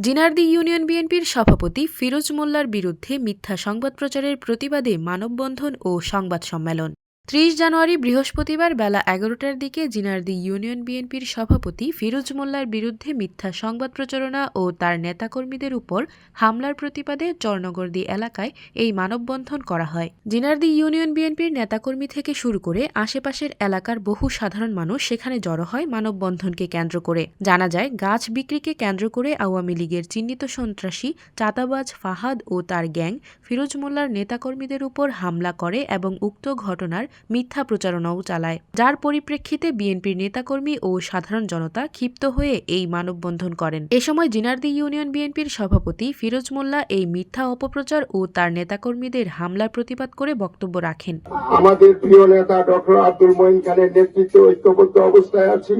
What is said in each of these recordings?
Jinardi union বিএনপির সভাপতি ফিরোজ মোল্লার বিরুদ্ধে মিথ্যা সংবাদ প্রচারের প্রতিবাদে মানববন্ধন ও সংবাদ সম্মেলন। ত্রিশ জানুয়ারি বৃহস্পতিবার বেলা এগারোটার দিকে জিনারদি ইউনিয়ন বিএনপির সভাপতি ফিরোজ মোল্লার বিরুদ্ধে মিথ্যা সংবাদ প্রচারণা ও তার নেতাকর্মীদের উপর হামলার প্রতিবাদে চরনগরদি এলাকায় এই মানববন্ধন করা হয়। জিনারদি ইউনিয়ন বিএনপির নেতাকর্মী থেকে শুরু করে আশেপাশের এলাকার বহু সাধারণ মানুষ সেখানে জড়ো হয় মানববন্ধনকে কেন্দ্র করে। জানা যায়, গাছ বিক্রিকে কেন্দ্র করে আওয়ামী লীগের চিহ্নিত সন্ত্রাসী চাতাবাজ ফাহাদ ও তার গ্যাং ফিরোজ মোল্লার নেতাকর্মীদের উপর হামলা করে এবং উক্ত ঘটনার মিথ্যা প্রচারণাও চালায়। যার পরিপ্রেক্ষিতে বিএনপির নেতাকর্মী ও সাধারণ জনতা ক্ষিপ্ত হয়ে এই মানববন্ধন করেন। এ সময় জিনারদি ইউনিয়ন বিএনপির সভাপতি ফিরোজ মোল্লা এই মিথ্যা অপপ্রচার ও তার নেতাকর্মীদের হামলার প্রতিবাদ করে বক্তব্য রাখেন। আমাদের প্রিয় নেতা ডক্টর আব্দুল মঈন খানের নেতৃত্বে ঐক্যবদ্ধ অবস্থায় আছি।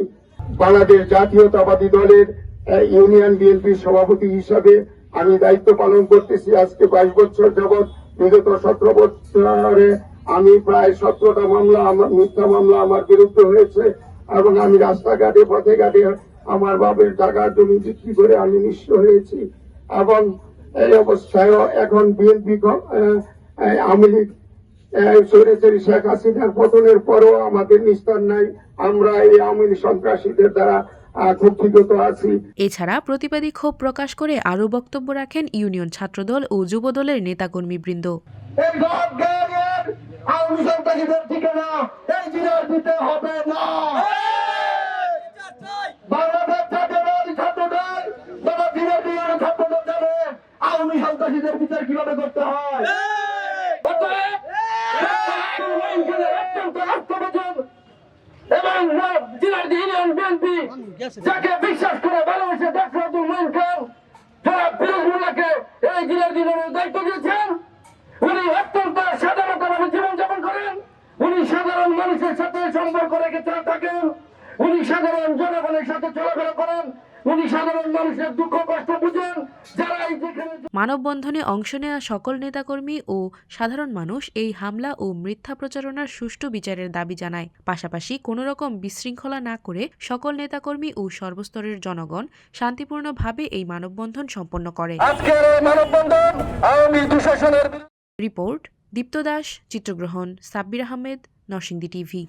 বাংলাদেশ জাতীয়তাবাদী দলের ইউনিয়ন বিএনপির সভাপতি হিসাবে আমি দায়িত্ব পালন করতেছি। আজকে বাইশ বছর যাবৎ বিগত সতেরো বছরে আমি প্রায় সতেরোটা মামলা আমার মিথ্যা মামলা আমার বিরুদ্ধে হয়েছে এবং আমি রাস্তাঘাটে পথে ঘাটে আমার বাবের টাকা জমি বিক্রি করে আমি নিঃস্ব হয়েছি এবং এই অবস্থায়ও এখন বিএনপি আওয়ামী লীগ সৈরেশ্বরী শেখ হাসিনার পতনের পরও আমাদের নিস্তার নাই। আমরা এই আওয়ামী লীগ সন্ত্রাসীদের দ্বারা আছি। এছাড়া প্রতিবাদী ক্ষোভ প্রকাশ করে আরও বক্তব্য রাখেন ইউনিয়ন ছাত্রদল ও যুবদলের নেতাকর্মীবৃন্দ। আওয়ামী সন্ত্রাসীদের ঠিকানা এই জিনার দিতে হবে না বাংলাদেশ ছাত্রদল ছাত্রদল বাবা অত্যন্ত রাষ্ট্রপ্রধান এবং বিশ্বাস করে ভালোবেসে ডক্টর আব্দুল মঈন খান যারা ফিরোজমুল্লাহকে এই জেলার দিনের দায়িত্ব দিয়েছেন। উনি অত্যন্ত সাধারণভাবে জীবনযাপন করেন উনি সাধারণ সম্পর্ক রেখে চলে থাকেন উনি সাধারণ জনগণের সাথে চলাফেরা করেন। উনি সাধারণ মানুষের দুঃখ কষ্ট বুঝেন। যারা এই যেখানে মানববন্ধনে অংশ নেওয়া সকল নেতাকর্মী ও সাধারণ মানুষ এই হামলা ও মিথ্যা প্রচারণার সুষ্ঠু বিচারের দাবি জানায়। পাশাপাশি কোনো রকম বিশৃঙ্খলা না করে সকল নেতাকর্মী ও সর্বস্তরের জনগণ শান্তিপূর্ণভাবে এই মানববন্ধন সম্পন্ন করে। আজকের এই মানববন্ধন আওয়ামী দুঃশাসনের রিপোর্ট দীপ্ত দাস চিত্রগ্রহণ সাব্বির আহমেদ নরসিংদী টিভি